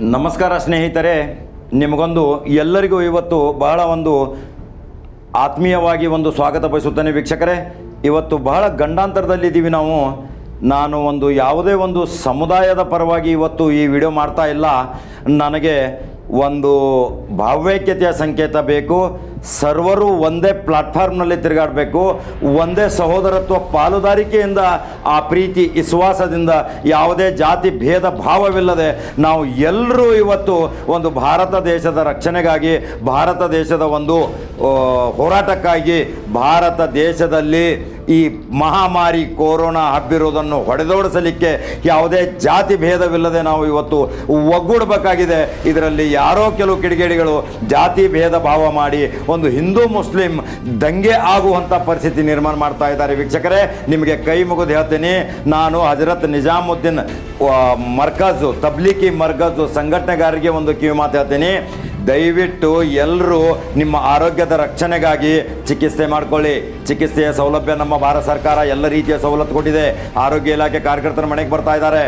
ನಮಸ್ಕಾರ ಸ್ನೇಹಿತರೆ, ನಿಮಗೊಂದು ಎಲ್ಲರಿಗೂ ಇವತ್ತು ಬಹಳ ಒಂದು ಆತ್ಮೀಯವಾಗಿ ಒಂದು ಸ್ವಾಗತ ಬಯಸುತ್ತೇನೆ ವೀಕ್ಷಕರೇ. ಇವತ್ತು ಬಹಳ ಗಂಡಾಂತರದಲ್ಲಿದ್ದೀವಿ ನಾವು. ನಾನು ಒಂದು ಯಾವುದೇ ಒಂದು ಸಮುದಾಯದ ಪರವಾಗಿ ಇವತ್ತು ಈ ವಿಡಿಯೋ ಮಾಡ್ತಾ ಇಲ್ಲ. ನನಗೆ ಒಂದು ಭಾವೈಕ್ಯತೆಯ ಸಂಕೇತ ಬೇಕು. ಸರ್ವರು ಒಂದೇ ಪ್ಲಾಟ್ಫಾರ್ಮ್ನಲ್ಲಿ ತಿರುಗಾಡಬೇಕು, ಒಂದೇ ಸಹೋದರತ್ವ ಪಾಲುದಾರಿಕೆಯಿಂದ ಆ ಪ್ರೀತಿ, ವಿಶ್ವಾಸದಿಂದ ಯಾವುದೇ ಜಾತಿ ಭೇದ ಭಾವವಿಲ್ಲದೆ ನಾವು ಎಲ್ಲರೂ ಇವತ್ತು ಒಂದು ಭಾರತ ದೇಶದ ರಕ್ಷಣೆಗಾಗಿ, ಭಾರತ ದೇಶದ ಒಂದು ಹೋರಾಟಕ್ಕಾಗಿ ಭಾರತ ದೇಶದಲ್ಲಿ ಈ ಮಹಾಮಾರಿ ಕೊರೋನಾ ಹಬ್ಬಿರುವುದನ್ನು ಹೊಡೆದೋಡಿಸಲಿಕ್ಕೆ ಯಾವುದೇ ಜಾತಿ ಭೇದವಿಲ್ಲದೆ ನಾವು ಇವತ್ತು ಒಗ್ಗೂಡಬೇಕಾಗಿದೆ. ಇದರಲ್ಲಿ ಯಾರೋ ಕೆಲವು ಕಿಡಿಗೇಡಿಗಳು ಜಾತಿ ಭೇದ ಭಾವ ಮಾಡಿ ಒಂದು ಹಿಂದೂ ಮುಸ್ಲಿಂ ದಂಗೆ ಆಗುವಂಥ ಪರಿಸ್ಥಿತಿ ನಿರ್ಮಾಣ ಮಾಡ್ತಾ ಇದ್ದಾರೆ. ವೀಕ್ಷಕರೇ, ನಿಮಗೆ ಕೈ ಮುಗಿದು ಹೇಳ್ತೀನಿ. ನಾನು ಹಜರತ್ ನಿಜಾಮುದ್ದೀನ್ ಮರ್ಕಜು ತಬ್ಲಿಕಿ ಮರ್ಕಜು ಸಂಘಟನೆಗಾರರಿಗೆ ಒಂದು ಕಿವಿ ಮಾತು ಹೇಳ್ತೀನಿ. ದಯವಿಟ್ಟು ಎಲ್ಲರೂ ನಿಮ್ಮ ಆರೋಗ್ಯದ ರಕ್ಷಣೆಗಾಗಿ ಚಿಕಿತ್ಸೆ ಮಾಡ್ಕೊಳ್ಳಿ. ಚಿಕಿತ್ಸೆಯ ಸೌಲಭ್ಯ ನಮ್ಮ ಭಾರತ ಸರ್ಕಾರ ಎಲ್ಲ ರೀತಿಯ ಸವಲತ್ತು ಕೊಟ್ಟಿದೆ. ಆರೋಗ್ಯ ಇಲಾಖೆ ಕಾರ್ಯಕರ್ತರ ಮನೆಗೆ ಬರ್ತಾ ಇದ್ದಾರೆ.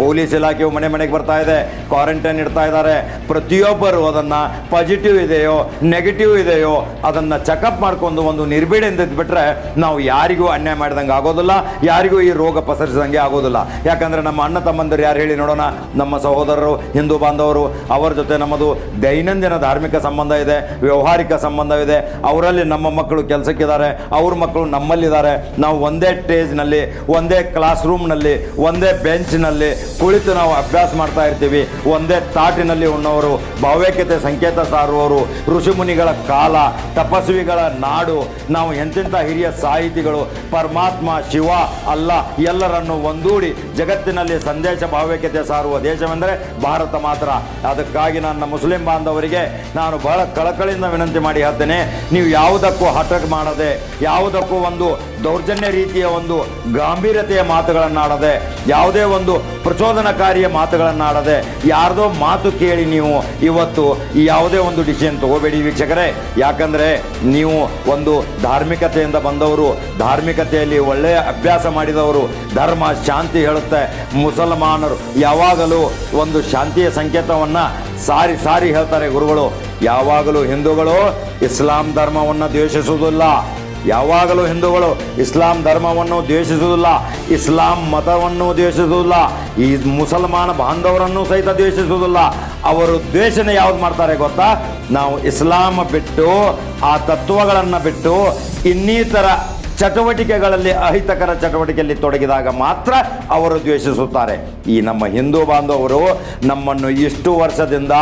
ಪೊಲೀಸ್ ಇಲಾಖೆಯು ಮನೆ ಮನೆಗೆ ಬರ್ತಾ ಇದೆ. ಕ್ವಾರಂಟೈನ್ ಇಡ್ತಾ ಇದ್ದಾರೆ. ಪ್ರತಿಯೊಬ್ಬರು ಅದನ್ನು ಪಾಸಿಟಿವ್ ಇದೆಯೋ ನೆಗೆಟಿವ್ ಇದೆಯೋ, ಅದನ್ನು ಚೆಕಪ್ ಮಾಡ್ಕೊಂಡು ಒಂದು ನಿರ್ಭೀಡೆಯಿಂದ ಇದ್ಬಿಟ್ರೆ ನಾವು ಯಾರಿಗೂ ಅನ್ಯಾಯ ಮಾಡಿದಂಗೆ ಆಗೋದಿಲ್ಲ, ಯಾರಿಗೂ ಈ ರೋಗ ಪಸರಿಸಿದಂಗೆ ಆಗೋದಿಲ್ಲ. ಯಾಕಂದರೆ ನಮ್ಮ ಅಣ್ಣ ತಮ್ಮಂದರು ಯಾರು ಹೇಳಿ ನೋಡೋಣ, ನಮ್ಮ ಸಹೋದರರು, ಹಿಂದೂ ಬಾಂಧವರು, ಅವರ ಜೊತೆ ನಮ್ಮದು ದೈನಂದಿನ ಧಾರ್ಮಿಕ ಸಂಬಂಧ ಇದೆ, ವ್ಯವಹಾರಿಕ ಸಂಬಂಧವಿದೆ ಅವರಲ್ಲಿ ನಮ್ಮ ಮಕ್ಕಳು ಕೆಲಸಕ್ಕಿದ್ದಾರೆ, ಅವ್ರ ಮಕ್ಕಳು ನಮ್ಮಲ್ಲಿದ್ದಾರೆ. ನಾವು ಒಂದೇ ಸ್ಟೇಜ್ನಲ್ಲಿ ಒಂದೇ ಕ್ಲಾಸ್ ರೂಮ್ನಲ್ಲಿ ಒಂದೇ ಬೆಂಚ್ನಲ್ಲಿ ಕುಳಿತು ನಾವು ಅಭ್ಯಾಸ ಮಾಡ್ತಾ ಇರ್ತೀವಿ. ಒಂದೇ ತಾಟಿನಲ್ಲಿ ಉಣ್ಣವರು ಭಾವೈಕ್ಯತೆ ಸಂಕೇತ ಸಾರುವವರು, ಋಷಿಮುನಿಗಳ ಕಾಲ, ತಪಸ್ವಿಗಳ ನಾಡು, ನಾವು ಎಂತೆಂಥ ಹಿರಿಯ ಸಾಹಿತಿಗಳು, ಪರಮಾತ್ಮ, ಶಿವ, ಅಲ್ಲ, ಎಲ್ಲರನ್ನು ಒಂದೂಡಿ ಜಗತ್ತಿನಲ್ಲಿ ಸಂದೇಶ ಭಾವೈಕ್ಯತೆ ಸಾರುವ ದೇಶವೆಂದರೆ ಭಾರತ ಮಾತ್ರ. ಅದಕ್ಕಾಗಿ ನನ್ನ ಮುಸ್ಲಿಂ ಬಾಂಧವರಿಗೆ ನಾನು ಬಹಳ ಕಳಕಳಿಯಿಂದ ವಿನಂತಿ ಮಾಡಿ ಹೇಳ್ತೇನೆ, ನೀವು ಯಾವುದಕ್ಕೂ ಹಠಕ್ ಮಾಡದೆ, ಯಾವುದಕ್ಕೂ ಒಂದು ದೌರ್ಜನ್ಯ ರೀತಿಯ ಒಂದು ಗಾಂಭೀರ್ಯತೆಯ ಮಾತುಗಳನ್ನಾಡದೆ, ಯಾವುದೇ ಒಂದು ಪ್ರಚೋದನಕಾರಿಯ ಮಾತುಗಳನ್ನಾಡದೆ ಯಾರ್ದೋ ಮಾತು ಕೇಳಿ ನೀವು ಇವತ್ತು ಯಾವುದೇ ಒಂದು ಡಿಸಿಷನ್ ತಗೋಬೇಡಿ ವೀಕ್ಷಕರೇ. ಯಾಕಂದರೆ ನೀವು ಒಂದು ಧಾರ್ಮಿಕತೆಯಿಂದ ಬಂದವರು, ಧಾರ್ಮಿಕತೆಯಲ್ಲಿ ಒಳ್ಳೆಯ ಅಭ್ಯಾಸ ಮಾಡಿದವರು, ಧರ್ಮ, ಶಾಂತಿ ಹೇಳುತ್ತೆ. ಮುಸಲ್ಮಾನರು ಯಾವಾಗಲೂ ಒಂದು ಶಾಂತಿಯ ಸಂಕೇತವನ್ನು ಸಾರಿ ಸಾರಿ ಹೇಳ್ತಾರೆ ಗುರುಗಳು. ಯಾವಾಗಲೂ ಹಿಂದೂಗಳು ಇಸ್ಲಾಂ ಧರ್ಮವನ್ನು ದ್ವೇಷಿಸುವುದಿಲ್ಲ. ಯಾವಾಗಲೂ ಹಿಂದೂಗಳು ಇಸ್ಲಾಂ ಧರ್ಮವನ್ನು ದ್ವೇಷಿಸುವುದಿಲ್ಲ, ಇಸ್ಲಾಂ ಮತವನ್ನು ದ್ವೇಷಿಸುವುದಿಲ್ಲ, ಈ ಮುಸಲ್ಮಾನ ಬಾಂಧವರನ್ನು ಸಹಿತ ದ್ವೇಷಿಸುವುದಿಲ್ಲ. ಅವರು ದ್ವೇಷನೆ ಯಾವ್ದು ಮಾಡ್ತಾರೆ ಗೊತ್ತಾ? ನಾವು ಇಸ್ಲಾಂ ಬಿಟ್ಟು, ಆ ತತ್ವಗಳನ್ನು ಬಿಟ್ಟು ಇನ್ನಿತರ ಚಟುವಟಿಕೆಗಳಲ್ಲಿ ಅಹಿತಕರ ಚಟುವಟಿಕೆಯಲ್ಲಿ ತೊಡಗಿದಾಗ ಮಾತ್ರ ಅವರು ದ್ವೇಷಿಸುತ್ತಾರೆ. ಈ ನಮ್ಮ ಹಿಂದೂ ಬಾಂಧವರು ನಮ್ಮನ್ನು ಇಷ್ಟು ವರ್ಷದಿಂದ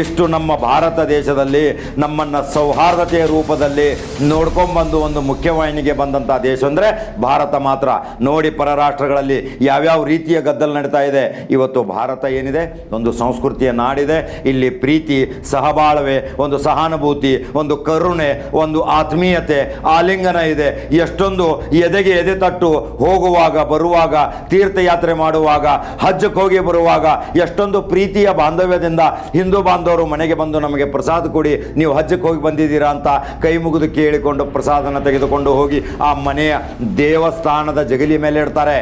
ಇಷ್ಟು ನಮ್ಮ ಭಾರತ ದೇಶದಲ್ಲಿ, ನಮ್ಮನ್ನು ಸೌಹಾರ್ದತೆಯ ರೂಪದಲ್ಲಿ ನೋಡ್ಕೊಂಡ್ಬಂದು ಒಂದು ಮುಖ್ಯವಾಹಿನಿಗೆ ಬಂದಂಥ ದೇಶ ಅಂದರೆ ಭಾರತ ಮಾತ್ರ. ನೋಡಿ ಪರರಾಷ್ಟ್ರಗಳಲ್ಲಿ ಯಾವ್ಯಾವ ರೀತಿಯ ಗದ್ದಲು ನಡೀತಾ ಇದೆ. ಇವತ್ತು ಭಾರತ ಏನಿದೆ? ಒಂದು ಸಂಸ್ಕೃತಿಯ ನಾಡಿದೆ. ಇಲ್ಲಿ ಪ್ರೀತಿ, ಸಹಬಾಳ್ವೆ, ಒಂದು ಸಹಾನುಭೂತಿ, ಒಂದು ಕರುಣೆ, ಒಂದು ಆತ್ಮೀಯತೆ, ಆಲಿಂಗನ ಇದೆ. ಎಷ್ಟೊಂದು ಎದೆಗೆ ಎದೆ ತಟ್ಟು ಹೋಗುವಾಗ, ಬರುವಾಗ, ತೀರ್ಥಯಾತ್ರೆ ಮಾಡುವಾಗ, ಹಜ್ಜಕ್ಕೆ ಹೋಗಿ ಬರುವಾಗ ಎಷ್ಟೊಂದು ಪ್ರೀತಿಯ ಬಾಂಧವ್ಯದಿಂದ ಹಿಂದೂ ಬಾಂಧವರು ಮನೆಗೆ ಬಂದು ನಮಗೆ ಪ್ರಸಾದ ಕೊಡಿ, ನೀವು ಹಜ್ಜಕ್ಕೆ ಹೋಗಿ ಬಂದಿದ್ದೀರಾ ಅಂತ ಕೈ ಮುಗಿದು ಕೇಳಿಕೊಂಡು ಪ್ರಸಾದನ ತೆಗೆದುಕೊಂಡು ಹೋಗಿ ಆ ಮನೆಯ ದೇವಸ್ಥಾನದ ಜಗಲಿ ಮೇಲೆ ಇಡ್ತಾರೆ.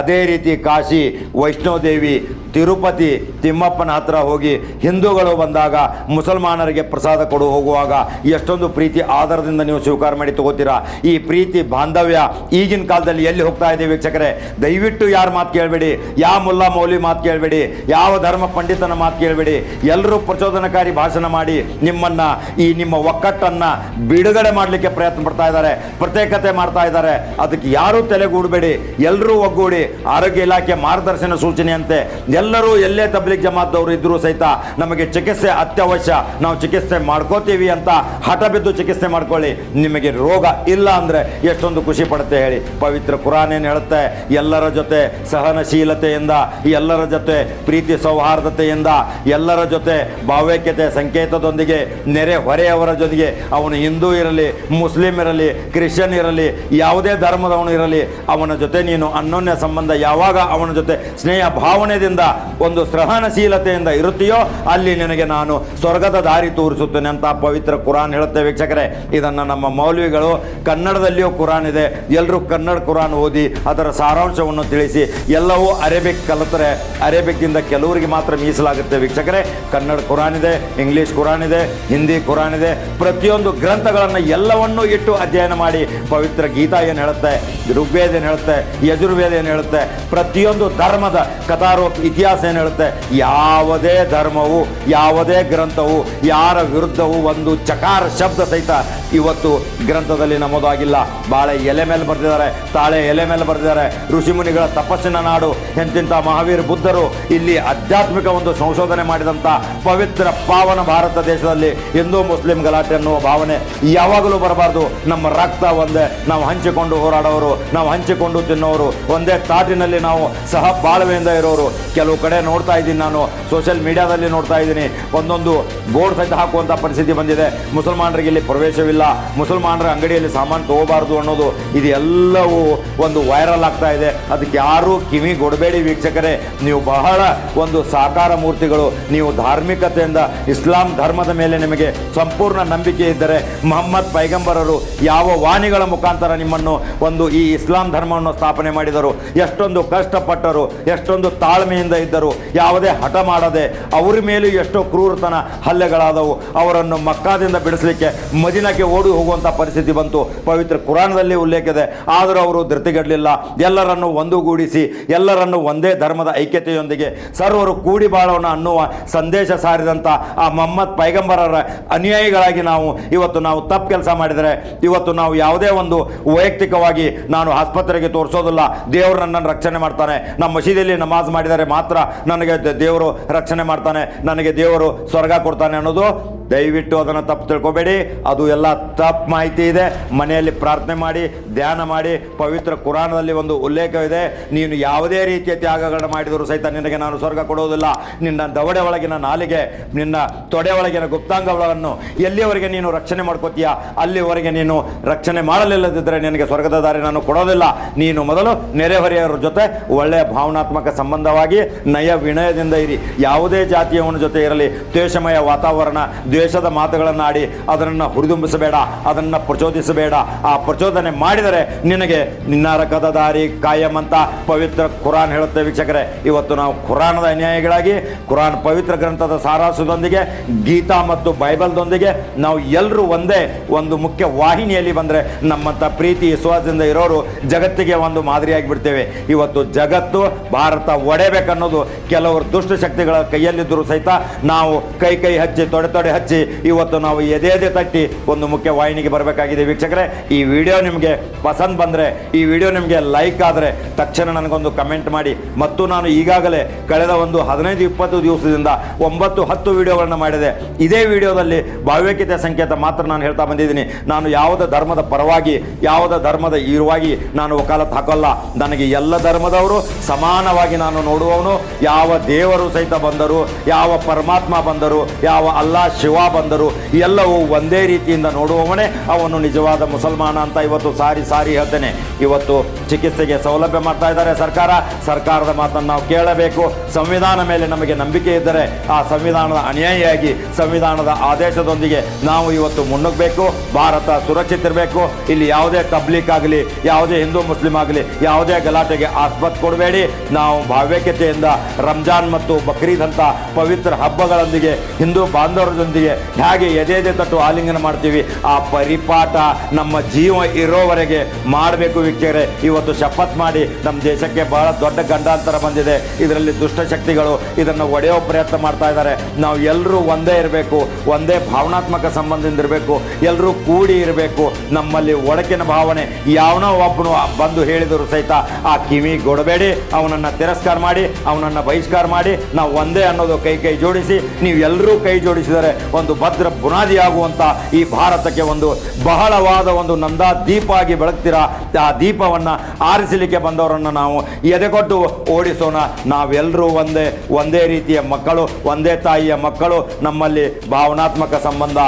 ಅದೇ ರೀತಿ ಕಾಶಿ, ವೈಷ್ಣೋದೇವಿ, ತಿರುಪತಿ, ತಿಮ್ಮಪ್ಪನ ಹತ್ರ ಹೋಗಿ ಹಿಂದೂಗಳು ಬಂದಾಗ ಮುಸಲ್ಮಾನರಿಗೆ ಪ್ರಸಾದ ಕೊಡು ಹೋಗುವಾಗ ಎಷ್ಟೊಂದು ಪ್ರೀತಿ ಆಧಾರದಿಂದ ನೀವು ಸ್ವೀಕಾರ ಮಾಡಿ ತಗೋತೀರಾ. ಈ ಪ್ರೀತಿ ಬಾಂಧವ್ಯ ಈಗಿನ ಕಾಲದಲ್ಲಿ ಎಲ್ಲಿ ಹೋಗ್ತಾ ಇದೆ ವೀಕ್ಷಕರೇ? ದಯವಿಟ್ಟು ಯಾರ ಮಾತು ಕೇಳಬೇಡಿ. ಯಾವ ಮುಲ್ಲಾ ಮೌಲಿ ಮಾತು ಕೇಳಬೇಡಿ. ಯಾವ ಧರ್ಮ ಪಂಡಿತನ ಮಾತು ಕೇಳಬೇಡಿ. ಎಲ್ಲರೂ ಪ್ರಚೋದನಕಾರಿ ಭಾಷಣ ಮಾಡಿ ನಿಮ್ಮನ್ನ, ಈ ನಿಮ್ಮ ಒಕ್ಕಟ್ಟನ್ನು ಬಿಡುಗಡೆ ಮಾಡಲಿಕ್ಕೆ ಪ್ರಯತ್ನ ಪಡ್ತಾ ಇದ್ದಾರೆ, ಪ್ರತ್ಯೇಕತೆ ಮಾಡ್ತಾ ಇದ್ದಾರೆ. ಅದಕ್ಕೆ ಯಾರೂ ತಲೆಗೂಡಬೇಡಿ. ಎಲ್ಲರೂ ಒಗ್ಗೂಡಿ ಆರೋಗ್ಯ ಇಲಾಖೆ ಮಾರ್ಗದರ್ಶನ ಸೂಚನೆಯಂತೆ ಎಲ್ಲರೂ ಎಲ್ಲೇ ತಬ್ಲಿಕ್ ಜಮಾತ್ದವರು ಇದ್ದರೂ ಸಹಿತ ನಮಗೆ ಚಿಕಿತ್ಸೆ ಅತ್ಯವಶ್ಯ. ನಾವು ಚಿಕಿತ್ಸೆ ಮಾಡ್ಕೋತೀವಿ ಅಂತ ಹಠ ಬಿದ್ದು ಚಿಕಿತ್ಸೆ ಮಾಡ್ಕೊಳ್ಳಿ. ನಿಮಗೆ ರೋಗ ಇಲ್ಲ ಅಂದರೆ ಎಷ್ಟೊಂದು ಖುಷಿ ಪಡುತ್ತೆ ಹೇಳಿ. ಪವಿತ್ರ ಕುರಾನ್ ಏನು ಹೇಳುತ್ತೆ? ಎಲ್ಲರ ಜೊತೆ ಸಹನಶೀಲತೆಯಿಂದ, ಎಲ್ಲರ ಜೊತೆ ಪ್ರೀತಿ ಸೌಹಾರ್ದತೆಯಿಂದ, ಎಲ್ಲರ ಜೊತೆ ಭಾವೈಕ್ಯತೆ ಸಂಕೇತದೊಂದಿಗೆ, ನೆರೆ ಹೊರೆಯವರ ಜೊತೆಗೆ ಅವನು ಹಿಂದೂ ಇರಲಿ, ಮುಸ್ಲಿಂ ಇರಲಿ, ಕ್ರಿಶ್ಚಿಯನ್ ಇರಲಿ, ಯಾವುದೇ ಧರ್ಮದವನು ಇರಲಿ, ಅವನ ಜೊತೆ ನೀನು ಅನ್ಯೋನ್ಯ ಸಂಬಂಧ ಯಾವಾಗ ಅವನ ಜೊತೆ ಸ್ನೇಹ ಭಾವನೆಯಿಂದ ಒಂದು ಸಹನಶೀಲತೆಯಿಂದ ಇರುತ್ತೀಯೋ, ಅಲ್ಲಿ ನಿನಗೆ ನಾನು ಸ್ವರ್ಗದ ದಾರಿ ತೋರಿಸುತ್ತೇನೆ ಅಂತ ಪವಿತ್ರ ಕುರಾನ್ ಹೇಳುತ್ತೆ ವೀಕ್ಷಕರೇ. ಇದನ್ನು ನಮ್ಮ ಮೌಲ್ವಿಗಳು ಕನ್ನಡದಲ್ಲಿಯೂ ಕುರಾನ್ ಇದೆ. ಎಲ್ಲರೂ ಕನ್ನಡ ಕುರಾನ್ ಓದಿ ಅದರ ಸಾರಾಂಶವನ್ನು ತಿಳಿಸಿ ಎಲ್ಲವೂ ಅರೇಬಿಕ್ ಕಲಿತರೆ. ಅರೇಬಿಕ್ಕಿಂದ ಕೆಲವರಿಗೆ ಮಾತ್ರ ಮೀಸಲಾಗುತ್ತೆ ವೀಕ್ಷಕರೇ. ಕನ್ನಡ ಕುರಾನ್ ಇದೆ, ಇಂಗ್ಲಿಷ್ ಕುರಾನ್ ಇದೆ, ಹಿಂದಿ ಕುರಾನ್ ಇದೆ. ಪ್ರತಿಯೊಂದು ಗ್ರಂಥಗಳನ್ನು ಎಲ್ಲವನ್ನೂ ಇಟ್ಟು ಅಧ್ಯಯನ ಮಾಡಿ ಪವಿತ್ರ ಗೀತಾ ಏನು ಹೇಳುತ್ತೆ, ಋಗ್ವೇದ ಏನು ಹೇಳುತ್ತೆ, ಯಜುರ್ವೇದ ಏನು ಹೇಳುತ್ತೆ, ಪ್ರತಿಯೊಂದು ಧರ್ಮದ ಕಥಾರೋ ಇತಿಹಾಸ ಏನು ಹೇಳುತ್ತೆ, ಯಾವುದೇ ಧರ್ಮವು, ಯಾವುದೇ ಗ್ರಂಥವು, ಯಾರ ವಿರುದ್ಧವೂ ಒಂದು ಚಕಾರ ಶಬ್ದ ಸಹಿತ ಇವತ್ತು ಗ್ರಂಥದಲ್ಲಿ ನಮೂದಾಗಿಲ್ಲ. ಬಾಳೆ ಎಲೆ ಮೇಲೆ ಬರೆದಿದ್ದಾರೆ, ತಾಳೆ ಎಲೆ ಮೇಲೆ ಬರೆದಿದ್ದಾರೆ. ಋಷಿಮುನಿಗಳ ತಪಸ್ಸಿನ ನಾಡು ಎಂತಿಂಥ ಮಹಾವೀರ ಬುದ್ಧರು ಇಲ್ಲಿ ಆಧ್ಯಾತ್ಮಿಕ ಒಂದು ಸಂಶೋಧನೆ ಮಾಡಿದಂಥ ಪವಿತ್ರ ಪಾವನ ಭಾರತ ದೇಶದಲ್ಲಿ ಹಿಂದೂ ಮುಸ್ಲಿಂ ಗಲಾಟೆ ಅನ್ನುವ ಭಾವನೆ ಯಾವಾಗಲೂ ಬರಬಾರ್ದು. ನಮ್ಮ ರಕ್ತ ಒಂದೇ, ನಾವು ಹಂಚಿಕೊಂಡು ಹೋರಾಡೋರು, ನಾವು ಹಂಚಿಕೊಂಡು ತಿನ್ನೋರು, ಒಂದೇ ತಾಟಿನಲ್ಲಿ ನಾವು ಸಹ ಬಾಳ್ವೆಯಿಂದ ಇರೋರು. ಕೆಲವು ಕಡೆ ನೋಡ್ತಾ ಇದ್ದೀನಿ ನಾನು ಸೋಷಿಯಲ್ ಮೀಡಿಯಾದಲ್ಲಿ ನೋಡ್ತಾ ಇದ್ದೀನಿ. ಒಂದೊಂದು ಬೋರ್ಡ್ ಸಹಿತ ಹಾಕುವಂಥ ಪರಿಸ್ಥಿತಿ ಬಂದಿದೆ. ಮುಸಲ್ಮಾನರಿಗೆ ಇಲ್ಲಿ ಪ್ರವೇಶವಿಲ್ಲ. ಮುಸಲ್ಮಾನರ ಅಂಗಡಿಯಲ್ಲಿ ಸಾಮಾನು ತಗೋಬಾರ್ದು ಅನ್ನೋದು ಇದೆಲ್ಲವೂ ಒಂದು ವೈರಲ್ ಆಗ್ತಾ ಇದೆ. ಅದಕ್ಕೆ ಯಾರೂ ಕಿವಿ ಕೊಡಬೇಡಿ ವೀಕ್ಷಕರೇ. ನೀವು ಬಹಳ ಒಂದು ಸಾಕಾರ ಮೂರ್ತಿಗಳು. ನೀವು ಧಾರ್ಮಿಕತೆಯಿಂದ ಇಸ್ಲಾಂ ಧರ್ಮದ ಮೇಲೆ ನಿಮಗೆ ಸಂಪೂರ್ಣ ನಂಬಿಕೆ ಇದ್ದರೆ ಮೊಹಮ್ಮದ್ ಪೈಗಂಬರರು ಯಾವ ವಾಣಿಗಳ ಮುಖಾಂತರ ನಿಮ್ಮನ್ನು ಒಂದು ಈ ಇಸ್ಲಾಂ ಧರ್ಮವನ್ನು ಸ್ಥಾಪನೆ ಮಾಡಿದರು. ಎಷ್ಟೊಂದು ಕಷ್ಟಪಟ್ಟರು, ಎಷ್ಟೊಂದು ತಾಳ್ಮೆಯಿಂದ ಇದ್ದರು. ಯಾವುದೇ ಹಠ ಮಾಡದೆ ಅವರ ಮೇಲೂ ಎಷ್ಟೋ ಕ್ರೂರತನ ಹಲ್ಲೆಗಳಾದವು. ಅವರನ್ನು ಮಕ್ಕಾದಿಂದ ಬಿಡಿಸಲಿಕ್ಕೆ ಮದಿನಕ್ಕೆ ಓಡಿ ಹೋಗುವಂಥ ಪರಿಸ್ಥಿತಿ ಬಂತು. ಪವಿತ್ರ ಕುರಾನದಲ್ಲಿ ಉಲ್ಲೇಖ ಇದೆ. ಆದರೂ ಅವರು ಧೃತಿಗೆಡಲಿಲ್ಲ. ಎಲ್ಲರನ್ನು ಒಂದುಗೂಡಿಸಿ, ಎಲ್ಲರನ್ನು ಒಂದೇ ಧರ್ಮದ ಐಕ್ಯತೆಯೊಂದಿಗೆ ಸರ್ವರು ಕೂಡಿ ಬಾಳೋಣ ಅನ್ನುವ ಸಂದೇಶ ಸಾರಿದಂಥ ಆ ಮೊಹಮ್ಮದ್ ಪೈಗಂಬರರ ಅನುಯಾಯಿಗಳಾಗಿ ನಾವು ಇವತ್ತು ನಾವು ತಪ್ಪು ಕೆಲಸ ಮಾಡಿದರೆ, ಇವತ್ತು ನಾವು ಯಾವುದೇ ಒಂದು ವೈಯಕ್ತಿಕವಾಗಿ ನಾನು ಆಸ್ಪತ್ರೆಗೆ ತೋರಿಸೋದಿಲ್ಲ. ದೇವರು ನನ್ನನ್ನು ರಕ್ಷಣೆ ಮಾಡ್ತಾನೆ. ನಮ್ಮ ಮಸೀದಿಯಲ್ಲಿ ನಮಾಜ್ ಮಾಡಿದರೆ ಮಾತ್ರ ನನಗೆ ದೇವರು ರಕ್ಷಣೆ ಮಾಡ್ತಾನೆ. ನನಗೆ ದೇವರು ಸ್ವರ್ಗ ಕೊಡ್ತಾನೆ ಅನ್ನೋದು ದಯವಿಟ್ಟು ಅದನ್ನು ತಪ್ಪು ತಿಳ್ಕೊಬೇಡಿ. ಅದು ಎಲ್ಲ ತಪ್ಪು ಮಾಹಿತಿ ಇದೆ. ಮನೆಯಲ್ಲಿ ಪ್ರಾರ್ಥನೆ ಮಾಡಿ, ಧ್ಯಾನ ಮಾಡಿ, ಪವಿತ್ರ ಕುರಾಣದಲ್ಲಿ ಒಂದು ಉಲ್ಲೇಖವಿದೆ. ನೀನು ಯಾವುದೇ ರೀತಿಯ ತ್ಯಾಗಗಳನ್ನು ಮಾಡಿದರೂ ಸಹಿತ ನಿನಗೆ ನಾನು ಸ್ವರ್ಗ ಕೊಡುವುದಿಲ್ಲ. ನಿನ್ನ ದವಡೆ ಒಳಗಿನ ನಾಲಿಗೆ, ನಿನ್ನ ತೊಡೆ ಒಳಗಿನ ಗುಪ್ತಾಂಗಗಳನ್ನು ಎಲ್ಲಿಯವರೆಗೆ ನೀನು ರಕ್ಷಣೆ ಮಾಡ್ಕೋತೀಯ? ಅಲ್ಲಿವರೆಗೆ ನೀನು ರಕ್ಷಣೆ ಮಾಡಲಿಲ್ಲದಿದ್ದರೆ ನಿನಗೆ ಸ್ವರ್ಗದ ದಾರಿ ನಾನು ಕೊಡೋದಿಲ್ಲ. ನೀನು ಮೊದಲು ನೆರೆಹೊರೆಯವರ ಜೊತೆ ಒಳ್ಳೆಯ ಭಾವನಾತ್ಮಕ ಸಂಬಂಧವಾಗಿ ನಯ ವಿನಯದಿಂದ ಇರಿ. ಯಾವುದೇ ಜಾತಿಯವನ ಜೊತೆ ಇರಲಿ. ದ್ವೇಷಮಯ ವಾತಾವರಣ ದ್ವೇಷದ ಮಾತುಗಳನ್ನು ಆಡಿ ಅದನ್ನು ಹುರಿದುಂಬಿಸಬೇಡ, ಅದನ್ನು ಪ್ರಚೋದಿಸಬೇಡ. ಆ ಪ್ರಚೋದನೆ ಮಾಡಿದರೆ ನಿನಗೆ ನಿನ್ನರಕದ ದಾರಿ ಕಾಯಂ ಅಂತ ಪವಿತ್ರ ಕುರಾನ್ ಹೇಳುತ್ತೆ ವೀಕ್ಷಕರೇ. ಇವತ್ತು ನಾವು ಕುರಾನದ ಅನ್ಯಾಯಿಗಳಾಗಿ, ಕುರಾನ್ ಪವಿತ್ರ ಗ್ರಂಥದ ಸಾರಾಸದೊಂದಿಗೆ ಗೀತಾ ಮತ್ತು ಬೈಬಲ್ದೊಂದಿಗೆ ನಾವು ಎಲ್ಲರೂ ಒಂದೇ ಒಂದು ಮುಖ್ಯ ವಾಹಿನಿಯಲ್ಲಿ ಬಂದರೆ ನಮ್ಮಂಥ ಪ್ರೀತಿ, ವಿಶ್ವಾಸದಿಂದ ಇರೋರು ಜಗತ್ತಿಗೆ ಒಂದು ಮಾದರಿಯಾಗಿ ಬಿಡ್ತೇವೆ ಇವತ್ತು ಜಗತ್ತು, ಭಾರತ ಒಡೆಯಬೇಕನ್ನೋದು ಕೆಲವರು ದುಷ್ಟ ಶಕ್ತಿಗಳ ಕೈಯಲ್ಲಿದ್ದರೂ ಸಹಿತ ನಾವು ಕೈ ಕೈ ಹಚ್ಚಿ ತೊಡೆ ತೊಡೆ ಹಚ್ಚಿ ಇವತ್ತು ನಾವು ಎದೆ ಎದೆ ತಟ್ಟಿ ಒಂದು ಮುಖ್ಯ ವಾಹಿನಿಗೆ ಬರಬೇಕಾಗಿದೆ. ವೀಕ್ಷಕರೇ, ಈ ವಿಡಿಯೋ ನಿಮಗೆ ಪಸಂದ್ ಬಂದರೆ, ಈ ವಿಡಿಯೋ ನಿಮಗೆ ಲೈಕ್ ಆದರೆ ತಕ್ಷಣ ನನಗೊಂದು ಕಮೆಂಟ್ ಮಾಡಿ. ಮತ್ತು ನಾನು ಈಗಾಗಲೇ ಕಳೆದ ಒಂದು ಹದಿನೈದು, ಇಪ್ಪತ್ತು ದಿವಸದಿಂದ ಒಂಬತ್ತು, ಹತ್ತು ವಿಡಿಯೋಗಳನ್ನು ಮಾಡಿದೆ. ಇದೇ ವಿಡಿಯೋದಲ್ಲಿ ಭಾವ್ಯಕತೆ ಸಂಕೇತ ಮಾತ್ರ ನಾನು ಹೇಳ್ತಾ ಬಂದಿದ್ದೀನಿ. ನಾನು ಯಾವುದೇ ಧರ್ಮದ ಪರವಾಗಿ, ಯಾವುದೇ ಧರ್ಮದ ಇರುವಾಗಿ ನಾನು ವಕಾಲತ್ ಹಾಕೋಲ್ಲ. ನನಗೆ ಎಲ್ಲ ಧರ್ಮದವರು ಸಮಾನವಾಗಿ ನಾನು ನೋಡುವವನು. ಯಾವ ದೇವರು ಸಹಿತ ಬಂದರು, ಯಾವ ಪರಮಾತ್ಮ ಬಂದರು, ಯಾವ ಅಲ್ಲಾ ಶಿವ ಬಂದರು, ಎಲ್ಲವೂ ಒಂದೇ ರೀತಿಯಿಂದ ನೋಡುವವನೇ ಅವನು ನಿಜವಾದ ಮುಸಲ್ಮಾನ ಅಂತ ಇವತ್ತು ಸಾರಿ ಸಾರಿ ಹೇಳ್ತೇನೆ. ಇವತ್ತು ಚಿಕಿತ್ಸೆಗೆ ಸೌಲಭ್ಯ ಮಾಡ್ತಾ ಇದ್ದಾರೆ ಸರ್ಕಾರ. ಸರ್ಕಾರದ ಮಾತನ್ನು ನಾವು ಕೇಳಬೇಕು. ಸಂವಿಧಾನ ಮೇಲೆ ನಮಗೆ ನಂಬಿಕೆ ಇದ್ದರೆ ಆ ಸಂವಿಧಾನದ ಅನ್ಯಾಯಿಯಾಗಿ, ಸಂವಿಧಾನದ ಆದೇಶದೊಂದಿಗೆ ನಾವು ಇವತ್ತು ಮುನ್ನುಗ್ಗಬೇಕು. ಭಾರತ ಸುರಕ್ಷಿತ ಇರಬೇಕು. ಇಲ್ಲಿ ಯಾವುದೇ ಪಬ್ಲಿಕ್ ಆಗಲಿ, ಯಾವುದೇ ಹಿಂದೂ ಮುಸ್ಲಿಂ ಆಗಲಿ, ಯಾವುದೇ ಗಲಾಟೆಗೆ ಆಸ್ಪತ್ ಕೊಡಬೇಡಿ. ನಾವು ಭಾವ್ಯಕತೆಯಿಂದ ರಂಜಾನ್ ಮತ್ತು ಬಕ್ರೀದ್ ಅಂತ ಪವಿತ್ರ ಹಬ್ಬಗಳೊಂದಿಗೆ ಹಿಂದೂ ಬಾಂಧವರೊಂದಿಗೆ ಹೇಗೆ ಎದೆ ಎದೆ ತಟ್ಟು ಆಲಿಂಗನ ಮಾಡ್ತೀವಿ, ಆ ಪರಿಪಾಠ ನಮ್ಮ ಜೀವ ಇರೋವರೆಗೆ ಮಾಡಬೇಕು ವೀಕ್ಷಕರೆ. ಇವತ್ತು ಶಪಥ್ ಮಾಡಿ ನಮ್ಮ ದೇಶಕ್ಕೆ ಬಹಳ ದೊಡ್ಡ ಗಂಡಾಂತರ ಬಂದಿದೆ. ಇದರಲ್ಲಿ ದುಷ್ಟಶಕ್ತಿಗಳು ಇದನ್ನು ಒಡೆಯೋ ಪ್ರಯತ್ನ ಮಾಡ್ತಾ ಇದ್ದಾರೆ. ನಾವು ಎಲ್ಲರೂ ಒಂದೇ ಇರಬೇಕು, ಒಂದೇ ಭಾವನಾತ್ಮಕ ಸಂಬಂಧದಿಂದ ಇರಬೇಕು, ಎಲ್ಲರೂ ಕೂಡಿ ಇರಬೇಕು. ನಮ್ಮಲ್ಲಿ ಒಡಕಿನ ಭಾವನೆ ಯಾವನೋ ಒಬ್ಬನು ಬಂದು ಹೇಳಿದರು ಸಹಿತ ಆ ಕಿವಿ ಕೊಡಬೇಡಿ ಅವನನ್ನು ತಿರಸ್ಕಾರ ಮಾಡಿ, ಅವನನ್ನು ಬಹಿಷ್ಕಾರ ಮಾಡಿ ನಾವು ಒಂದೇ ಅನ್ನೋದು ಕೈ ಕೈ ಜೋಡಿಸಿ ನೀವು ಎಲ್ಲರೂ ಕೈ ಜೋಡಿಸಿದರೆ ಒಂದು ಭದ್ರ ಬುನಾದಿಯಾಗುವಂಥ ಈ ಭಾರತಕ್ಕೆ ಒಂದು ಬಹಳವಾದ ಒಂದು ನಂದಾ ದೀಪ ಆಗಿ ಬೆಳಗ್ತೀರಾ? ಆ ದೀಪವನ್ನು ಆರಿಸಲಿಕ್ಕೆ ಬಂದವರನ್ನು ನಾವು ಎದೆಗೊಟ್ಟು ಓಡಿಸೋಣ. ನಾವೆಲ್ಲರೂ ಒಂದೇ ಒಂದೇ ರೀತಿಯ ಮಕ್ಕಳು, ಒಂದೇ ತಾಯಿಯ ಮಕ್ಕಳು, ನಮ್ಮಲ್ಲಿ ಭಾವನಾತ್ಮಕ ಸಂಬಂಧ.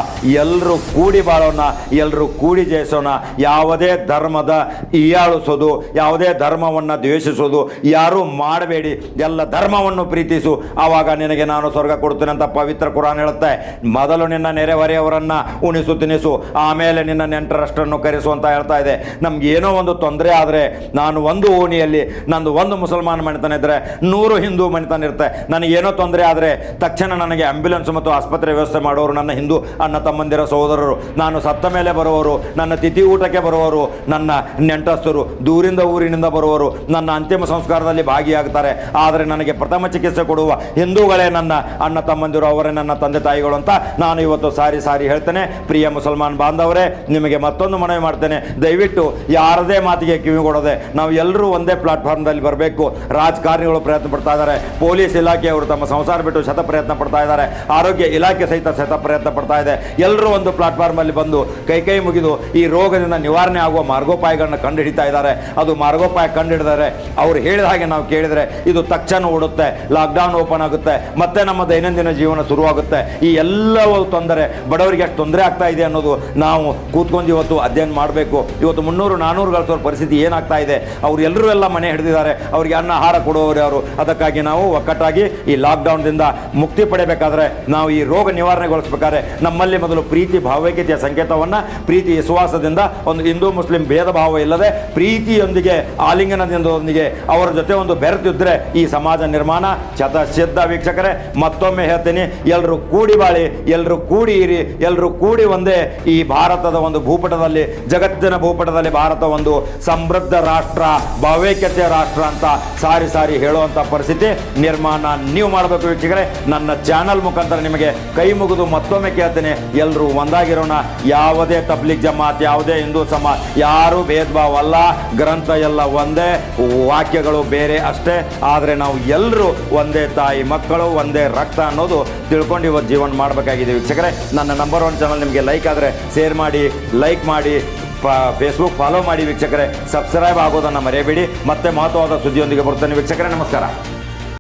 ಎಲ್ಲರೂ ಕೂಡಿ ಬಾಳೋಣ, ಎಲ್ಲರೂ ಕೂಡಿ ಜಯಿಸೋಣ. ಯಾವುದೇ ಧರ್ಮದ ಹೀಯಾಳಿಸೋದು, ಯಾವುದೇ ಧರ್ಮವನ್ನು ದ್ವೇಷಿಸೋದು, ಯಾರೂ ಮಾಡಬೇಡಿ. ಎಲ್ಲ ಧರ್ಮವನ್ನು ಪ್ರೀತಿಸು. ಆವಾಗ ನಿನಗೆ ನಾನು ಸ್ವರ್ಗ ಕೊಡ್ತೇನೆ ಅಂತ ಪವಿತ್ರ ಕುರಾನ್ ಹೇಳುತ್ತೆ. ಮೊದಲು ನಿನ್ನ ನೆರೆಹೊರೆಯವರನ್ನು ಉಣಿಸು, ತಿನಿಸು. ಆಮೇಲೆ ನಿನ್ನ ನೆಂಟರಷ್ಟನ್ನು ಕರೆಸು ಅಂತ ಹೇಳ್ತಾ ಇದೆ. ನಮ್ಗೆ ಏನೋ ಒಂದು ತೊಂದರೆ ಆದರೆ ನಾನು ಒಂದು ಓಣಿಯಲ್ಲಿ ನಂದು ಒಂದು ಮುಸಲ್ಮಾನ ಮನೆತನ ಇದ್ದರೆ ನೂರು ಹಿಂದೂ ಮನೆತನ ಇರುತ್ತೆ. ನನಗೇನೋ ತೊಂದರೆ ಆದರೆ ತಕ್ಷಣ ನನಗೆ ಆಂಬ್ಯುಲೆನ್ಸ್ ಮತ್ತು ಆಸ್ಪತ್ರೆ ವ್ಯವಸ್ಥೆ ಮಾಡೋರು ನನ್ನ ಹಿಂದೂ ಅಣ್ಣ ತಮ್ಮಂದಿರ ಸಹೋದರರು. ನಾನು ಸತ್ತ ಮೇಲೆ ಬರುವವರು, ನನ್ನ ತಿಥಿ ಊಟಕ್ಕೆ ಬರುವವರು, ನನ್ನ ನೆಂಟಸ್ಥರು ದೂರಿಂದ ಊರಿನಿಂದ ಬರುವವರು ನನ್ನ ಅಂತಿಮ ಸಂಸ್ಕಾರದಲ್ಲಿ ಭಾಗಿಯಾಗ್ತಾರೆ. ಆದರೆ ನನಗೆ ಪ್ರಥಮ ಚಿಕಿತ್ಸೆ ಕೊಡುವ ಹಿಂದೂಗಳೇ ನನ್ನ ಅಣ್ಣ ತಮ್ಮಂದಿರು, ಅವರೇ ನನ್ನ ತಂದೆ ತಾಯಿಗಳು ಅಂತ ನಾನು ಇವತ್ತು ಸಾರಿ ಸಾರಿ ಹೇಳ್ತೇನೆ. ಪ್ರಿಯ ಮುಸಲ್ಮಾನ್ ಬಾಂಧವರೇ, ನಿಮಗೆ ಮತ್ತೊಂದು ಮನವಿ ಮಾಡ್ತೇನೆ. ದಯವಿಟ್ಟು ಯಾರದೇ ಮಾತಿಗೆ ಕಿವಿಗೊಡದೆ ನಾವು ಎಲ್ಲರೂ ಒಂದೇ ಪ್ಲಾಟ್ಫಾರ್ಮ್ದಲ್ಲಿ ಬರಬೇಕು. ರಾಜಕಾರಣಿಗಳು ಪ್ರಯತ್ನ ಪಡ್ತಾ ಇದ್ದಾರೆ. ಪೊಲೀಸ್ ಇಲಾಖೆಯವರು ತಮ್ಮ ಸಂಸಾರ ಬಿಟ್ಟು ಶತ ಪ್ರಯತ್ನ ಪಡ್ತಾ ಇದ್ದಾರೆ. ಆರೋಗ್ಯ ಇಲಾಖೆ ಸಹಿತ ಶತ ಪ್ರಯತ್ನ ಪಡ್ತಾ ಇದೆ. ಎಲ್ಲರೂ ಒಂದು ಪ್ಲಾಟ್ಫಾರ್ಮಲ್ಲಿ ಬಂದು ಕೈ ಕೈ ಮುಗಿದು ಈ ರೋಗದಿಂದ ನಿವಾರಣೆ ಆಗುವ ಮಾರ್ಗೋಪಾಯಗಳನ್ನು ಕಂಡುಹಿಡಿತಾ ಇದ್ದಾರೆ. ಅದು ಮಾರ್ಗೋಪಾಯ ಕಂಡುಹಿಡಿದರೆ, ಅವರು ಹೇಳಿದ ಹಾಗೆ ನಾವು ಕೇಳಿದರೆ ಇದು ತಕ್ಷಣ ಓಡುತ್ತೆ ಲಾಕ್ಡೌನ್ ಓಪನ್ ಆಗುತ್ತೆ, ಮತ್ತೆ ನಮ್ಮ ದೈನಂದಿನ ಜೀವನ ಶುರುವಾಗುತ್ತೆ. ಈ ಎಲ್ಲವೂ ತೊಂದರೆ, ಬಡವರಿಗೆ ಎಷ್ಟು ತೊಂದರೆ ಆಗ್ತಾ ಇದೆ ಅನ್ನೋದು ನಾವು ಕೂತ್ಕೊಂಡು ಇವತ್ತು ಅಧ್ಯಯನ ಮಾಡಬೇಕು. ಇವತ್ತು ಮುನ್ನೂರು, ನಾನೂರು ಗಳಿಸೋರ ಪರಿಸ್ಥಿತಿ ಏನಾಗ್ತಾ ಇದೆ, ಅವ್ರು ಎಲ್ಲರೂ ಎಲ್ಲ ಮನೆ ಹಿಡಿದಿದ್ದಾರೆ, ಅವರಿಗೆ ಅನ್ನ, ಆಹಾರ ಕೊಡುವವರು ಯಾರು? ಅದಕ್ಕಾಗಿ ನಾವು ಒಕ್ಕಟ್ಟಾಗಿ ಈ ಲಾಕ್ಡೌನ್ದಿಂದ ಮುಕ್ತಿ ಪಡೆಯಬೇಕಾದ್ರೆ ನಾವು ಈ ರೋಗ ನಿವಾರಣೆಗೊಳಿಸಬೇಕಾದ್ರೆ ನಮ್ಮಲ್ಲಿ ಮೊದಲು ಪ್ರೀತಿ, ಭಾವೈಕ್ಯತೆಯ ಸಂಕೇತವನ್ನು, ಪ್ರೀತಿ, ವಿಶ್ವಾಸದಿಂದ ಒಂದು ಹಿಂದೂ, ಮುಸ್ಲಿಂ ಭೇದ ಭಾವ ಇಲ್ಲದೆ ಪ್ರೀತಿಯೊಂದಿಗೆ ಆಲಿಂಗನದಿಂದೊಂದಿಗೆ ಅವರ ಜೊತೆ ಒಂದು ಬೆರೆತಿದ್ರೆ ಈ ಸಮಾಜ ನಿರ್ಮಾಣ ಚತಸಿದ್ಧ ವೀಕ್ಷಕರೇ, ಮತ್ತೊಮ್ಮೆ ಹೇಳ್ತೀನಿ ಎಲ್ಲರೂ ಕೂಡಿ ಬಾಳಿ ಎಲ್ಲರೂ ಕೂಡಿ ಇರಿ ಎಲ್ಲರೂ ಕೂಡಿ ಒಂದೇ ಈ ಭಾರತದ ಒಂದು ಭೂಪಟದಲ್ಲಿ, ಜಗತ್ತಿನ ಭೂಪಟದಲ್ಲಿ ಭಾರತ ಒಂದು ಸಮೃದ್ಧ ರಾಷ್ಟ್ರ ಭಾವೈಕ್ಯತೆಯ ರಾಷ್ಟ್ರ ಅಂತ ಸಾರಿ ಸಾರಿ ಹೇಳುವಂಥ ಪರಿಸ್ಥಿತಿ ನಿರ್ಮಾಣ ನೀವು ಮಾಡಬೇಕು ವೀಕ್ಷಕರೇ. ನನ್ನ ಚಾನಲ್ ಮುಖಾಂತರ ನಿಮಗೆ ಕೈ ಮುಗಿದು ಮತ್ತೊಮ್ಮೆ ಕೇಳ್ತೇನೆ ಎಲ್ಲರೂ ಒಂದಾಗಿರೋಣ. ಯಾವುದೇ ತಬ್ಲಿಕ್ ಜಮಾತ್, ಯಾವುದೇ ಹಿಂದೂ ಸಮಾಜ, ಯಾರೂ ಭೇದ ಭಾವ ಅಲ್ಲ ಗ್ರಂಥ ಎಲ್ಲ ಒಂದೇ, ವಾಕ್ಯಗಳು ಬೇರೆ ಅಷ್ಟೇ. ಆದರೆ ನಾವು ಎಲ್ಲರೂ ಒಂದೇ ತಾಯಿ, ಮಕ್ಕಳು ಒಂದೇ ರಕ್ತ ಅನ್ನೋದು ತಿಳ್ಕೊಂಡು ಇವತ್ತು ಜೀವನ ಮಾಡಬೇಕಾಗಿದೆ ವೀಕ್ಷಕರೇ. ನನ್ನ ನಂಬರ್ ಒನ್ ಚಾನಲ್ ನಿಮಗೆ ಲೈಕ್ ಆದರೆ ಶೇರ್ ಮಾಡಿ ಲೈಕ್ ಮಾಡಿ ಫೇಸ್ಬುಕ್ ಫಾಲೋ ಮಾಡಿ ವೀಕ್ಷಕರೇ. ಸಬ್ಸ್ಕ್ರೈಬ್ ಆಗೋದನ್ನು ಮರೆಯಬೇಡಿ. ಮತ್ತೆ ಮಹತ್ವವಾದ ಸುದ್ದಿಯೊಂದಿಗೆ ಬರ್ತೇನೆ ವೀಕ್ಷಕರೇ. ನಮಸ್ಕಾರ.